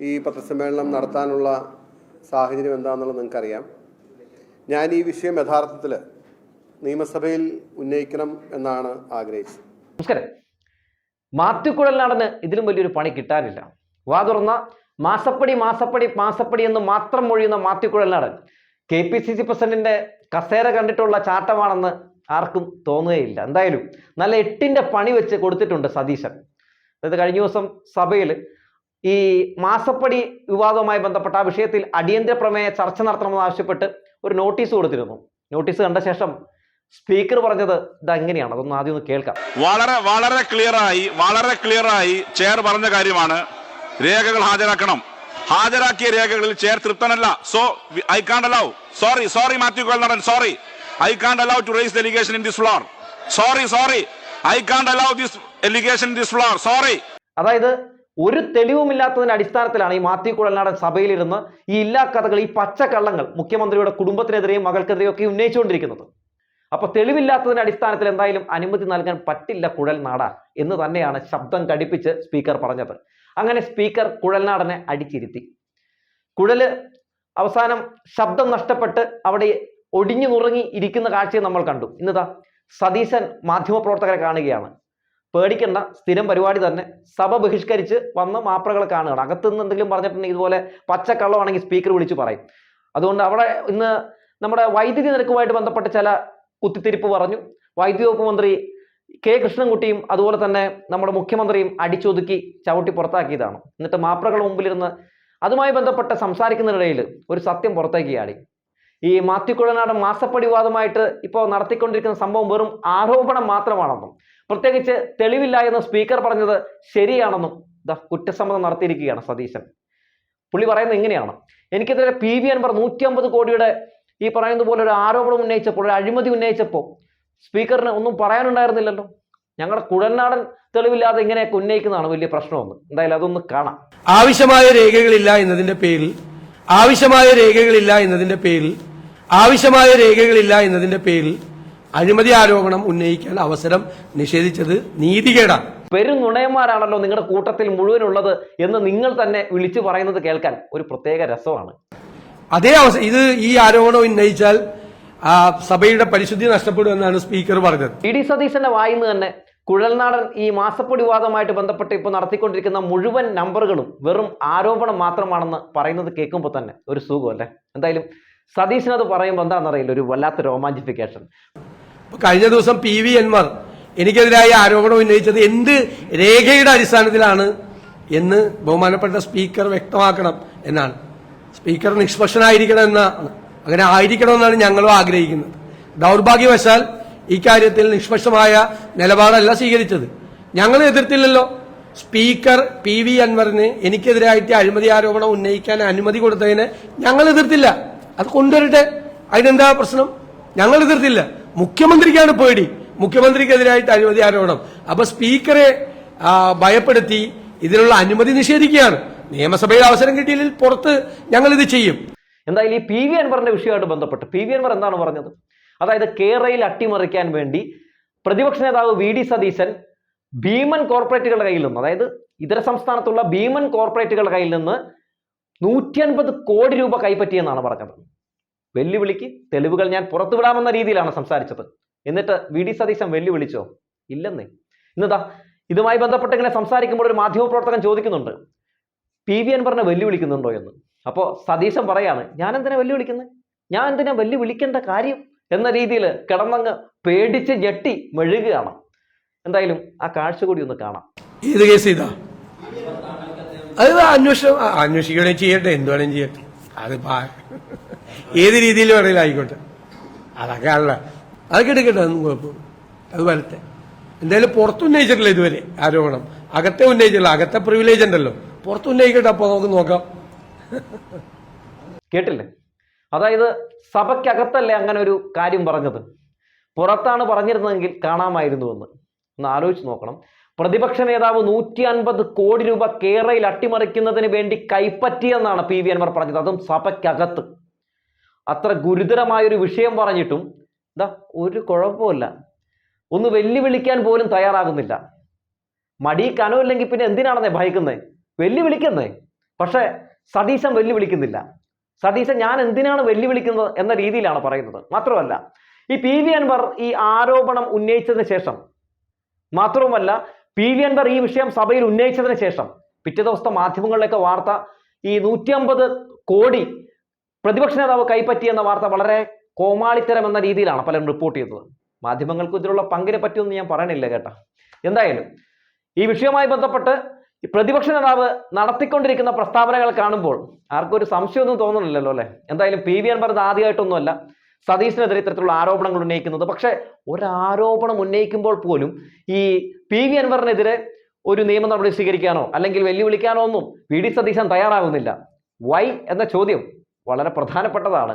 ഈ പത്രസമ്മേളനം നടത്താനുള്ള സാഹചര്യം എന്താണെന്നുള്ളത് നിങ്ങൾക്കറിയാം. ഞാൻ ഈ വിഷയം യഥാർത്ഥത്തിൽ നിയമസഭയിൽ ഉന്നയിക്കണം എന്നാണ് ആഗ്രഹിച്ചത്. നമസ്കാരം. മാത്യുക്കുഴലിനാടന് ഇതിലും വലിയൊരു പണി കിട്ടാനില്ല. വാ തുറന്ന മാസപ്പടി മാസപ്പടി മാസപ്പടി എന്ന് മാത്രം മൊഴിയുന്ന Mathew Kuzhalnadan K P C C പ്രസിഡന്റിന്റെ കസേര കണ്ടിട്ടുള്ള ചാട്ടമാണെന്ന് ആർക്കും തോന്നുകയില്ല. എന്തായാലും നല്ല എട്ടിന്റെ പണി വെച്ച് കൊടുത്തിട്ടുണ്ട് സതീശൻ. അതായത് കഴിഞ്ഞ ദിവസം സഭയിൽ ഈ മാസപ്പടി വിവാദവുമായി ബന്ധപ്പെട്ട ആ വിഷയത്തിൽ അടിയന്തര പ്രമേയ ചർച്ച നടത്തണമെന്ന് ആവശ്യപ്പെട്ട് ഒരു നോട്ടീസ് കൊടുത്തിരുന്നു. നോട്ടീസ് കണ്ട ശേഷം സ്പീക്കർ പറഞ്ഞത് ഇത് എങ്ങനെയാണ് അതൊന്ന് ആദ്യം ഒന്ന് കേൾക്കാം. വളരെ വളരെ ക്ലിയറായി വളരെ ക്ലിയറായി ചെയർ പറഞ്ഞ കാര്യമാണ്. രേഖകൾ ഹാജരാക്കണം. ഹാജരാക്കിയ രേഖകളിൽ chair തൃപ്തനല്ല. So I can't allow sorry sorry Mathew Kuzhalnadan sorry I can't allow to raise the allegation in this floor sorry sorry I can't allow this allegation in this floor sorry അതായത് ഒരു തെളിവുമില്ലാത്തതിന്റെ അടിസ്ഥാനത്തിലാണ് ഈ മാത്യു കുഴൽനാടൻ സഭയിലിരുന്ന് ഈ ഇല്ലാ കഥകൾ ഈ പച്ചക്കള്ളങ്ങൾ മുഖ്യമന്ത്രിയുടെ കുടുംബത്തിനെതിരെയും മകൾക്കെതിരെയും ഒക്കെ ഉന്നയിച്ചുകൊണ്ടിരിക്കുന്നത്. അപ്പൊ തെളിവില്ലാത്തതിന്റെ അടിസ്ഥാനത്തിൽ എന്തായാലും അനുമതി നൽകാൻ പറ്റില്ല കുഴൽനാട എന്ന് തന്നെയാണ് ശബ്ദം കടിപ്പിച്ച് സ്പീക്കർ പറഞ്ഞത്. അങ്ങനെ സ്പീക്കർ കുഴൽനാടനെ അടിച്ചിരുത്തി. കുഴൽ അവസാനം ശബ്ദം നഷ്ടപ്പെട്ട് അവിടെ ഒടിഞ്ഞു നുറങ്ങി ഇരിക്കുന്ന കാഴ്ചയും നമ്മൾ കണ്ടു. ഇന്നതാ സതീശൻ മാധ്യമപ്രവർത്തകരെ കാണുകയാണ്. പേടിക്കേണ്ട സ്ഥിരം പരിപാടി തന്നെ. സഭ ബഹിഷ്കരിച്ച് വന്ന് മാപ്രകളെ കാണുകയാണ്. അകത്തുനിന്ന് എന്തെങ്കിലും പറഞ്ഞിട്ടുണ്ടെങ്കിൽ ഇതുപോലെ പച്ചക്കള്ളമാണെങ്കിൽ സ്പീക്കർ വിളിച്ച് പറയും. അതുകൊണ്ട് അവിടെ ഇന്ന് നമ്മുടെ വൈദ്യുതി നിരക്കുമായിട്ട് ബന്ധപ്പെട്ട ചില കുത്തിത്തിരിപ്പ് പറഞ്ഞു. വൈദ്യുതി വകുപ്പ് മന്ത്രി കെ കൃഷ്ണൻകുട്ടിയും അതുപോലെ തന്നെ നമ്മുടെ മുഖ്യമന്ത്രിയും അടിച്ചൊതുക്കി ചവിട്ടി പുറത്താക്കിയതാണ്. എന്നിട്ട് മാപ്രകളുടെ മുമ്പിലിരുന്ന് അതുമായി ബന്ധപ്പെട്ട് സംസാരിക്കുന്നതിനിടയിൽ ഒരു സത്യം പുറത്തേക്ക് ചാടി. ഈ മാത്യു കുഴനാടൻ മാസപ്പടി വാദമായിട്ട് ഇപ്പോൾ നടത്തിക്കൊണ്ടിരിക്കുന്ന സംഭവം വെറും ആരോപണം മാത്രമാണെന്നും പ്രത്യേകിച്ച് തെളിവില്ല എന്ന് സ്പീക്കർ പറഞ്ഞത് ശരിയാണെന്നും കുറ്റസമ്മതം നടത്തിയിരിക്കുകയാണ് സതീശൻ. പുള്ളി പറയുന്നത് ഇങ്ങനെയാണ്. എനിക്കെതിരെ പി വി അൻവർ നൂറ്റി അമ്പത് കോടിയുടെ ഈ പറയുന്നത് പോലെ ഒരു ആരോപണം ഉന്നയിച്ചപ്പോൾ ഒരു അഴിമതി ഉന്നയിച്ചപ്പോൾ സ്പീക്കറിന് ഒന്നും പറയാനുണ്ടായിരുന്നില്ലല്ലോ. ഞങ്ങളുടെ കുഴൽനാടൻ തെളിവില്ലാതെ ഇങ്ങനെയൊക്കെ ഉന്നയിക്കുന്നതാണ് വലിയ പ്രശ്നമൊന്ന്. എന്തായാലും അതൊന്ന് കാണാം. ആവശ്യമായ രേഖകളില്ല എന്നതിന്റെ പേരിൽ ആവശ്യമായ രേഖകളില്ല എന്നതിന്റെ പേരിൽ ആവശ്യമായ രേഖകളില്ല എന്നതിന്റെ പേരിൽ അഴിമതി ആരോപണം ഉന്നയിക്കാൻ അവസരം നിഷേധിച്ചത് നീതികേടാണ്. പെരും നുണയന്മാരാണല്ലോ നിങ്ങളുടെ കൂട്ടത്തിൽ മുഴുവൻ ഉള്ളത് എന്ന് നിങ്ങൾ തന്നെ വിളിച്ചു പറയുന്നത് കേൾക്കാൻ ഒരു പ്രത്യേക രസമാണ്. അതേ അവസരം ഇത് ഈ ആരോപണം ഉന്നയിച്ചാൽ സഭയുടെ പരിശുദ്ധി നഷ്ടപ്പെടുമെന്നാണ് സ്പീക്കർ പറഞ്ഞത്. ടി ഡി സതീശന്റെ വായിന്ന് തന്നെ കുഴൽനാടൻ ഈ മാസപ്പൊടി വാദമായിട്ട് ബന്ധപ്പെട്ട് ഇപ്പോൾ നടത്തിക്കൊണ്ടിരിക്കുന്ന മുഴുവൻ നമ്പറുകളും വെറും ആരോപണം മാത്രമാണെന്ന് പറയുന്നത് കേൾക്കുമ്പോൾ തന്നെ ഒരു സുഖം അല്ലേ? എന്തായാലും സതീശൻ അത് പറയുമ്പോൾ എന്താണെന്നറിയില്ല ഒരു വല്ലാത്ത രോമാഞ്ചിഫിക്കേഷൻ. ഇപ്പൊ കഴിഞ്ഞ ദിവസം പി വി എൻമാർ എനിക്കെതിരായ ആരോപണം ഉന്നയിച്ചത് എന്ത് രേഖയുടെ അടിസ്ഥാനത്തിലാണ് എന്ന് ബഹുമാനപ്പെട്ട സ്പീക്കർ വ്യക്തമാക്കണം എന്നാണ്. സ്പീക്കർ നിഷ്പക്ഷനായിരിക്കണം എന്നാണ് അങ്ങനെ ആയിരിക്കണമെന്നാണ് ഞങ്ങളും ആഗ്രഹിക്കുന്നത്. ദൗർഭാഗ്യവശാൽ ഇക്കാര്യത്തിൽ നിഷ്പക്ഷമായ നിലപാടല്ല സ്വീകരിച്ചത്. ഞങ്ങൾ എതിർത്തില്ലല്ലോ. സ്പീക്കർ പി വി അൻവറിന് എനിക്കെതിരായിട്ട് അഴിമതി ആരോപണം ഉന്നയിക്കാൻ അനുമതി കൊടുത്തതിന് ഞങ്ങൾ എതിർത്തില്ല. അത് കൊണ്ടുവരട്ടെ. അതിനെന്താ പ്രശ്നം? ഞങ്ങൾ എതിർത്തില്ല. മുഖ്യമന്ത്രിക്കാണ് പേടി. മുഖ്യമന്ത്രിക്കെതിരായിട്ട് അഴിമതി ആരോപണം. അപ്പൊ സ്പീക്കറെ ഭയപ്പെടുത്തി ഇതിനുള്ള അനുമതി നിഷേധിക്കുകയാണ്. നിയമസഭയിൽ അവസരം കിട്ടിയില്ലെങ്കിൽ പുറത്ത് ഞങ്ങൾ ഇത് ചെയ്യും. എന്തായാലും ഈ പി വി അൻവറിന്റെ വിഷയമായിട്ട് ബന്ധപ്പെട്ട് പി വി അൻവർ എന്താണ് പറഞ്ഞത്? അതായത് കേരളയിൽ അട്ടിമറിക്കാൻ വേണ്ടി പ്രതിപക്ഷ നേതാവ് വി ഡി സതീശൻ ഭീമൻ കോർപ്പറേറ്റുകളുടെ കയ്യിൽ നിന്ന് അതായത് ഇതര സംസ്ഥാനത്തുള്ള ഭീമൻ കോർപ്പറേറ്റുകളുടെ കയ്യിൽ നിന്ന് നൂറ്റി അൻപത് കോടി രൂപ കൈപ്പറ്റിയെന്നാണ് പറഞ്ഞത്. വെല്ലുവിളിക്ക് തെളിവുകൾ ഞാൻ പുറത്തുവിടാമെന്ന രീതിയിലാണ് സംസാരിച്ചത്. എന്നിട്ട് വി ഡി സതീശൻ വെല്ലുവിളിച്ചോ? ഇല്ലെന്നേ. ഇന്നതാ ഇതുമായി ബന്ധപ്പെട്ട് ഇങ്ങനെ സംസാരിക്കുമ്പോൾ ഒരു മാധ്യമപ്രവർത്തകൻ ചോദിക്കുന്നുണ്ട്. പി വി അൻവറിനെ വെല്ലുവിളിക്കുന്നുണ്ടോ എന്ന്. അപ്പോൾ സതീശൻ പറയാണ് ഞാൻ എന്തിനാ വെല്ലുവിളിക്കുന്നത് ഞാൻ എന്തിനാ വെല്ലുവിളിക്കേണ്ട കാര്യം? എന്ന രീതിയിൽ കിടന്നങ്ങ് പേടിച്ച് ഞെട്ടി മെഴുകുകയാണ്. എന്തായാലും ആ കാഴ്ച കൂടി ഒന്ന് കാണാം. ഏത് കേസ് ഇതാ? അത് അന്വേഷണം അന്വേഷിക്കുകയാണെങ്കിൽ ചെയ്യട്ടെ എന്ത് വേണേലും ചെയ്യട്ടെ അത് ഏത് രീതിയിൽ വേണമെങ്കിലും ആയിക്കോട്ടെ. അതൊക്കെ ആണല്ല അതൊക്കെ എടുക്കട്ടെ അതൊന്നും കുഴപ്പമില്ല അത് വരട്ടെ. എന്തായാലും പുറത്ത് ഉന്നയിച്ചിട്ടില്ല ഇതുവരെ ആരോപണം. അകത്തെ ഉന്നയിച്ചില്ല അകത്തെ പ്രിവിലേജ് ഉണ്ടല്ലോ. പുറത്ത് ഉന്നയിക്കട്ടെ അപ്പൊ നമുക്ക് നോക്കാം. കേട്ടില്ലേ? അതായത് സഭയ്ക്കകത്തല്ലേ അങ്ങനെ ഒരു കാര്യം പറഞ്ഞത്? പുറത്താണ് പറഞ്ഞിരുന്നതെങ്കിൽ കാണാമായിരുന്നു എന്ന്. ഒന്ന് ആലോചിച്ച് നോക്കണം. പ്രതിപക്ഷ നേതാവ് നൂറ്റി അൻപത് കോടി രൂപ കേരളയിൽ അട്ടിമറിക്കുന്നതിന് വേണ്ടി കൈപ്പറ്റിയെന്നാണ് പി വി അൻവർ പറഞ്ഞത്. അതും സഭയ്ക്കകത്ത്. അത്ര ഗുരുതരമായൊരു വിഷയം പറഞ്ഞിട്ടും എന്താ ഒരു കുഴപ്പമില്ല ഒന്ന് വെല്ലുവിളിക്കാൻ പോലും തയ്യാറാകുന്നില്ല. മടി കനമില്ലെങ്കിൽ പിന്നെ എന്തിനാണെന്നേ ഭയക്കുന്നത് വെല്ലുവിളിക്കുന്നേ? പക്ഷേ സതീശൻ വെല്ലുവിളിക്കുന്നില്ല. സതീശൻ ഞാൻ എന്തിനാണ് വെല്ലുവിളിക്കുന്നത് എന്ന രീതിയിലാണ് പറയുന്നത്. മാത്രമല്ല ഈ പി വി അൻവർ ഈ ആരോപണം ഉന്നയിച്ചതിന് ശേഷം മാത്രവുമല്ല പി വി അൻവർ ഈ വിഷയം സഭയിൽ ഉന്നയിച്ചതിന് ശേഷം പിറ്റേ ദിവസത്തെ മാധ്യമങ്ങളിലൊക്കെ വാർത്ത ഈ നൂറ്റി കോടി പ്രതിപക്ഷ നേതാവ് കൈപ്പറ്റി എന്ന വാർത്ത വളരെ കോമാളിത്തരം എന്ന രീതിയിലാണ് പലരും റിപ്പോർട്ട് ചെയ്തത്. മാധ്യമങ്ങൾക്ക് ഇതിലുള്ള പങ്കിനെ പറ്റിയൊന്നും ഞാൻ പറയണില്ല കേട്ടോ. എന്തായാലും ഈ വിഷയവുമായി ബന്ധപ്പെട്ട് പ്രതിപക്ഷ നേതാവ് നടത്തിക്കൊണ്ടിരിക്കുന്ന പ്രസ്താവനകൾ കാണുമ്പോൾ ആർക്കും ഒരു സംശയമൊന്നും തോന്നുന്നില്ലല്ലോ അല്ലെ? എന്തായാലും പി വി പറഞ്ഞത് ആദ്യമായിട്ടൊന്നുമല്ല സതീശിനെതിരെ ഇത്തരത്തിലുള്ള ആരോപണങ്ങൾ ഉന്നയിക്കുന്നത്. പക്ഷേ ഒരാരോപണം ഉന്നയിക്കുമ്പോൾ പോലും ഈ പി വി അൻവറിനെതിരെ ഒരു നിയമനടപടി സ്വീകരിക്കാനോ അല്ലെങ്കിൽ വെല്ലുവിളിക്കാനോ ഒന്നും വി ഡി സതീശൻ തയ്യാറാകുന്നില്ല. വൈ എന്ന ചോദ്യം വളരെ പ്രധാനപ്പെട്ടതാണ്.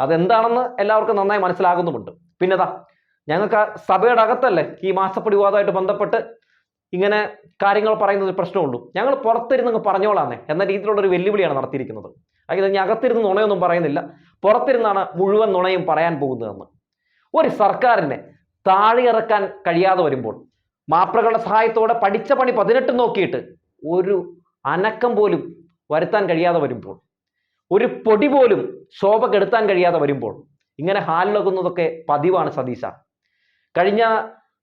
അതെന്താണെന്ന് എല്ലാവർക്കും നന്നായി മനസ്സിലാകുന്നുമുണ്ട്. പിന്നെതാ ഞങ്ങൾക്ക് സഭയുടെ അകത്തല്ലേ ഈ മാസപ്പടി വിവാദമായിട്ട് ബന്ധപ്പെട്ട് ഇങ്ങനെ കാര്യങ്ങൾ പറയുന്നത് ഒരു പ്രശ്നമുള്ളൂ. ഞങ്ങൾ പുറത്തിരുന്ന് പറഞ്ഞോളാന്നേ എന്ന രീതിയിലുള്ള ഒരു വെല്ലുവിളിയാണ് നടത്തിയിരിക്കുന്നത്. അതായത് ഞാൻ അകത്തിരുന്ന് നുണയൊന്നും പറയുന്നില്ല. പുറത്തിരുന്നാണ് മുഴുവൻ നുണയും പറയാൻ പോകുന്നതെന്ന്. ഒരു സർക്കാരിനെ താഴെയിറക്കാൻ കഴിയാതെ വരുമ്പോൾ മാപ്രകളുടെ സഹായത്തോടെ പഠിച്ച പണി പതിനെട്ട് നോക്കിയിട്ട് ഒരു അനക്കം പോലും വരുത്താൻ കഴിയാതെ വരുമ്പോൾ ഒരു പൊടി പോലും ശോഭ കെടുത്താൻ കഴിയാതെ വരുമ്പോൾ ഇങ്ങനെ ഹാലിളകുന്നതൊക്കെ പതിവാണ് സതീശ. കഴിഞ്ഞ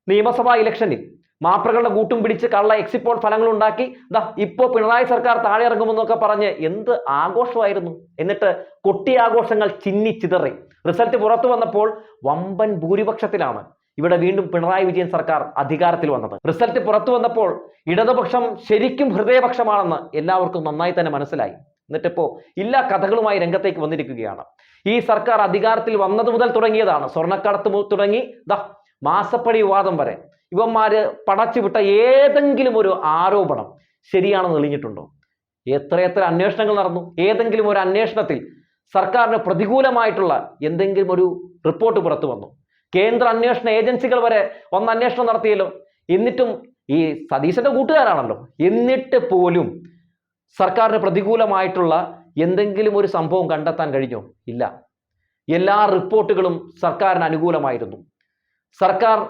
നിയമസഭാ ഇലക്ഷനിൽ മാപ്രകളുടെ കൂട്ടും പിടിച്ച് കള്ള എക്സിപ്പോൾ പോൾ ഫലങ്ങൾ ഉണ്ടാക്കി ദാ ഇപ്പോൾ പിണറായി സർക്കാർ താഴെ ഇറങ്ങുമെന്നൊക്കെ പറഞ്ഞ് എന്ത് ആഘോഷമായിരുന്നു? എന്നിട്ട് കൊട്ടി ആഘോഷങ്ങൾ ചിന്നി ചിതറി. റിസൾട്ട് പുറത്തു വന്നപ്പോൾ വമ്പൻ ഭൂരിപക്ഷത്തിലാണ് ഇവിടെ വീണ്ടും പിണറായി വിജയൻ സർക്കാർ അധികാരത്തിൽ വന്നത്. റിസൾട്ട് പുറത്തു വന്നപ്പോൾ ഇടതുപക്ഷം ശരിക്കും ഹൃദയപക്ഷമാണെന്ന് എല്ലാവർക്കും നന്നായി തന്നെ മനസ്സിലായി. എന്നിട്ടിപ്പോ എല്ലാ കഥകളുമായി രംഗത്തേക്ക് വന്നിരിക്കുകയാണ്. ഈ സർക്കാർ അധികാരത്തിൽ വന്നത് മുതൽ തുടങ്ങിയതാണ്. സ്വർണക്കടത്ത് തുടങ്ങി ദാ മാസപ്പടി വിവാദം വരെ. ഇവന്മാര് പടച്ചുവിട്ട ഏതെങ്കിലും ഒരു ആരോപണം ശരിയാണെന്ന് തെളിഞ്ഞിട്ടുണ്ടോ? എത്രയെത്ര അന്വേഷണങ്ങൾ നടന്നു? ഏതെങ്കിലും ഒരു അന്വേഷണത്തിൽ സർക്കാരിന് പ്രതികൂലമായിട്ടുള്ള എന്തെങ്കിലും ഒരു റിപ്പോർട്ട് പുറത്തു വന്നു. കേന്ദ്ര അന്വേഷണ ഏജൻസികൾ വരെ ഒന്ന് അന്വേഷണം നടത്തിയല്ലോ. എന്നിട്ടും ഈ സതീശന്റെ കൂട്ടുകാരാണല്ലോ. എന്നിട്ട് പോലും സർക്കാരിന് പ്രതികൂലമായിട്ടുള്ള എന്തെങ്കിലും ഒരു സംഭവം കണ്ടെത്താൻ കഴിഞ്ഞോ? ഇല്ല. എല്ലാ റിപ്പോർട്ടുകളും സർക്കാരിന് അനുകൂലമായിരുന്നു. സർക്കാർ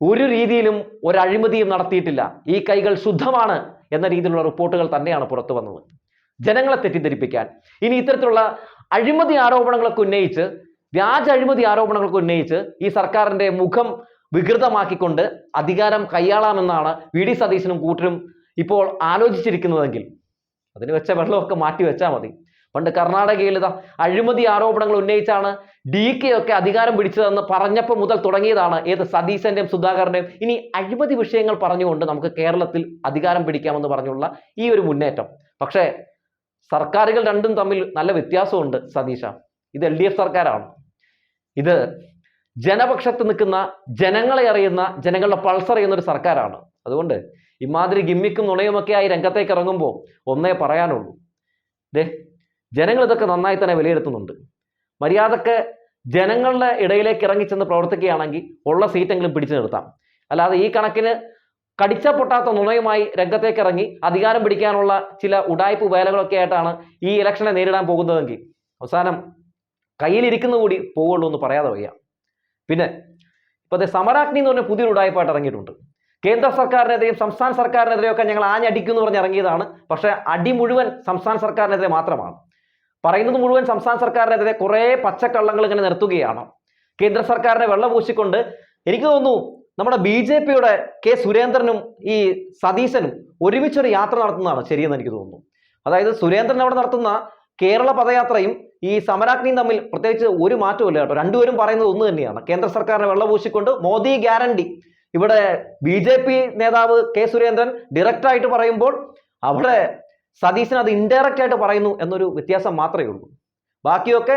ഒരു രീതിയിലും ഒരു അഴിമതിയും നടത്തിയിട്ടില്ല. ഈ കൈകൾ ശുദ്ധമാണ് എന്ന രീതിയിലുള്ള റിപ്പോർട്ടുകൾ തന്നെയാണ് പുറത്തു വന്നത്. ജനങ്ങളെ തെറ്റിദ്ധരിപ്പിക്കാൻ. ഇനി ഇത്തരത്തിലുള്ള അഴിമതി ആരോപണങ്ങളൊക്കെ ഉന്നയിച്ച് വ്യാജ അഴിമതി ആരോപണങ്ങളൊക്കെ ഉന്നയിച്ച് ഈ സർക്കാരിന്റെ മുഖം വികൃതമാക്കിക്കൊണ്ട് അധികാരം കൈയാളാമെന്നാണ് വി ഡി സതീശനും കൂട്ടരും ഇപ്പോൾ ആലോചിച്ചിരിക്കുന്നതെങ്കിൽ അതിന് വെച്ച വെള്ളമൊക്കെ മാറ്റി വെച്ചാൽ മതി. പണ്ട് കർണാടകയിൽ ഇതാ അഴിമതി ആരോപണങ്ങൾ ഉന്നയിച്ചാണ് ഡി കെ ഒക്കെ അധികാരം പിടിച്ചതെന്ന് പറഞ്ഞപ്പോൾ മുതൽ തുടങ്ങിയതാണ് ഏത് സതീശന്റെയും സുധാകരന്റെയും. ഇനി അഴിമതി വിഷയങ്ങൾ പറഞ്ഞുകൊണ്ട് നമുക്ക് കേരളത്തിൽ അധികാരം പിടിക്കാമെന്ന് പറഞ്ഞുള്ള ഈ ഒരു മുന്നേറ്റം. പക്ഷേ സർക്കാരുകൾ രണ്ടും തമ്മിൽ നല്ല വ്യത്യാസമുണ്ട് സതീശ. ഇത് എൽ ഡി എഫ് സർക്കാരാണ്. ഇത് ജനപക്ഷത്ത് നിൽക്കുന്ന ജനങ്ങളെ അറിയുന്ന ജനങ്ങളുടെ പൾസ് അറിയുന്ന ഒരു സർക്കാരാണ്. അതുകൊണ്ട് ഇമാതിരി ഗിമ്മിക്കും നുണയുമൊക്കെ ആയി രംഗത്തേക്ക് ഇറങ്ങുമ്പോൾ ഒന്നേ പറയാനുള്ളൂ. ദേ ജനങ്ങൾ ഇതൊക്കെ നന്നായി തന്നെ വിലയിരുത്തുന്നുണ്ട്. മര്യാദയ്ക്ക് ജനങ്ങളുടെ ഇടയിലേക്ക് ഇറങ്ങിച്ചെന്ന് പ്രവർത്തിക്കുകയാണെങ്കിൽ ഉള്ള സീറ്റെങ്കിലും പിടിച്ചു നിർത്താം. അല്ലാതെ ഈ കണക്കിന് കടിച്ച പൊട്ടാത്ത നുണയുമായി രംഗത്തേക്ക് ഇറങ്ങി അധികാരം പിടിക്കാനുള്ള ചില ഉടായ്പ വേലകളൊക്കെ ആയിട്ടാണ് ഈ ഇലക്ഷനെ നേരിടാൻ പോകുന്നതെങ്കിൽ അവസാനം കയ്യിലിരിക്കുന്ന കൂടി പോവുള്ളൂ എന്ന് പറയാതെ വയ്യ. പിന്നെ ഇപ്പോഴത്തെ സമരാഗ്നി എന്ന് പറഞ്ഞ പുതിയൊരു ഉടായ്പായിട്ട് ഇറങ്ങിയിട്ടുണ്ട്. കേന്ദ്ര സർക്കാരിനെതിരെയും സംസ്ഥാന സർക്കാരിനെതിരെയും ഒക്കെ ഞങ്ങൾ ആഞ്ഞടിക്കും എന്ന് പറഞ്ഞ് ഇറങ്ങിയതാണ്. പക്ഷേ അടി മുഴുവൻ സംസ്ഥാന സർക്കാരിനെതിരെ മാത്രമാണ്. പറയുന്നത് മുഴുവൻ സംസ്ഥാന സർക്കാരിനെതിരെ കുറേ പച്ചക്കള്ളങ്ങൾ ഇങ്ങനെ നിർത്തുകയാണ്. കേന്ദ്ര സർക്കാരിനെ വെള്ളപൂശിക്കൊണ്ട് എനിക്ക് തോന്നുന്നു നമ്മുടെ ബി ജെ പിയുടെ കെ സുരേന്ദ്രനും ഈ സതീശനും ഒരുമിച്ചൊരു യാത്ര നടത്തുന്നതാണ് ശരിയെന്ന് എനിക്ക് തോന്നുന്നു. അതായത് സുരേന്ദ്രൻ അവിടെ നടത്തുന്ന കേരള പദയാത്രയും ഈ സമരാഗ്നിയും തമ്മിൽ പ്രത്യേകിച്ച് ഒരു മാറ്റവും കേട്ടോ. രണ്ടുപേരും പറയുന്നത് ഒന്ന് തന്നെയാണ്. കേന്ദ്ര സർക്കാരിനെ വെള്ളപൂശിക്കൊണ്ട് മോദി ഗ്യാരണ്ടി ഇവിടെ ബി ജെ പി നേതാവ് കെ സുരേന്ദ്രൻ ഡയറക്റ്റ് ആയിട്ട് പറയുമ്പോൾ അവിടെ സതീശൻ അത് ഇൻഡയറക്റ്റ് ആയിട്ട് പറയുന്നു എന്നൊരു വ്യത്യാസം മാത്രമേ ഉള്ളൂ. ബാക്കിയൊക്കെ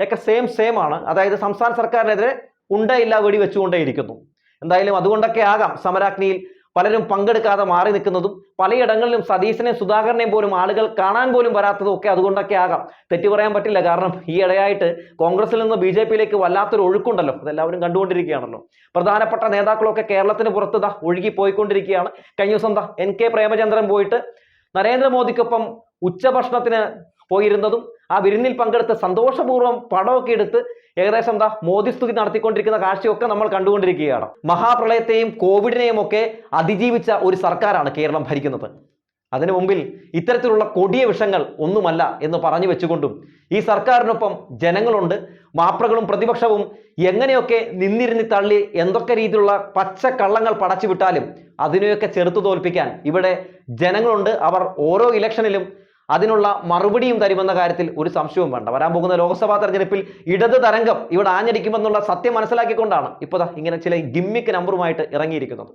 ഒക്കെ സെയിം സെയിം ആണ്. അതായത് സംസ്ഥാന സർക്കാരിനെതിരെ ഉണ്ടയില്ല വെടി വെച്ചുകൊണ്ടേയിരിക്കുന്നു എന്തായാലും അതുകൊണ്ടൊക്കെ ആകാം സമരാഗ്നിയിൽ പലരും പങ്കെടുക്കാതെ മാറി നിൽക്കുന്നതും പലയിടങ്ങളിലും സതീശനെയും സുധാകരനെയും പോലും ആളുകൾ കാണാൻ പോലും വരാത്തതും ഒക്കെ അതുകൊണ്ടൊക്കെ ആകാം. തെറ്റു പറയാൻ പറ്റില്ല. കാരണം ഈ ഇടയായിട്ട് കോൺഗ്രസിൽ നിന്ന് ബി ജെ പിയിലേക്ക് വല്ലാത്തൊരു ഒഴുക്കുണ്ടല്ലോ. അതെല്ലാവരും കണ്ടുകൊണ്ടിരിക്കുകയാണല്ലോ. പ്രധാനപ്പെട്ട നേതാക്കളൊക്കെ കേരളത്തിന് പുറത്ത് ദാ ഒഴുകി പോയിക്കൊണ്ടിരിക്കുകയാണ് കഴിഞ്ഞ ദിവസം ദാ എൻ കെ പ്രേമചന്ദ്രൻ പോയിട്ട് നരേന്ദ്രമോദിക്കൊപ്പം ഉച്ചഭക്ഷണത്തിന് പോയിരുന്നതും ആ വിരുന്നിൽ പങ്കെടുത്ത് സന്തോഷപൂർവം പടമൊക്കെ എടുത്ത് ഏകദേശം എന്താ മോദി സ്തുതി നടത്തിക്കൊണ്ടിരിക്കുന്ന കാഴ്ചയൊക്കെ നമ്മൾ കണ്ടുകൊണ്ടിരിക്കുകയാണ്. മഹാപ്രളയത്തെയും കോവിഡിനെയും ഒക്കെ അതിജീവിച്ച ഒരു സർക്കാരാണ് കേരളം ഭരിക്കുന്നത്. അതിനു മുമ്പിൽ ഇത്തരത്തിലുള്ള കൊടിയ വിഷങ്ങൾ ഒന്നുമല്ല എന്ന് പറഞ്ഞു വെച്ചുകൊണ്ടും ഈ സർക്കാരിനൊപ്പം ജനങ്ങളുണ്ട്. മാപ്രകളും പ്രതിപക്ഷവും എങ്ങനെയൊക്കെ നിന്നിരുന്നി തള്ളി എന്തൊക്കെ രീതിയിലുള്ള പച്ച കള്ളങ്ങൾ പടച്ചു വിട്ടാലും അതിനെയൊക്കെ ചെറുത്തു തോൽപ്പിക്കാൻ ഇവിടെ ജനങ്ങളുണ്ട്. അവർ ഓരോ ഇലക്ഷനിലും അതിനുള്ള മറുപടിയും തരുമെന്ന കാര്യത്തിൽ ഒരു സംശയവും വേണ്ട. വരാൻ പോകുന്ന ലോക്സഭാ തെരഞ്ഞെടുപ്പിൽ ഇടത് തരംഗം ഇവിടെ ആഞ്ഞടിക്കുമെന്നുള്ള സത്യം മനസ്സിലാക്കിക്കൊണ്ടാണ് ഇപ്പോൾ ഇങ്ങനെ ചില ഗിമ്മിക്ക് നമ്പറുമായിട്ട് ഇറങ്ങിയിരിക്കുന്നത്.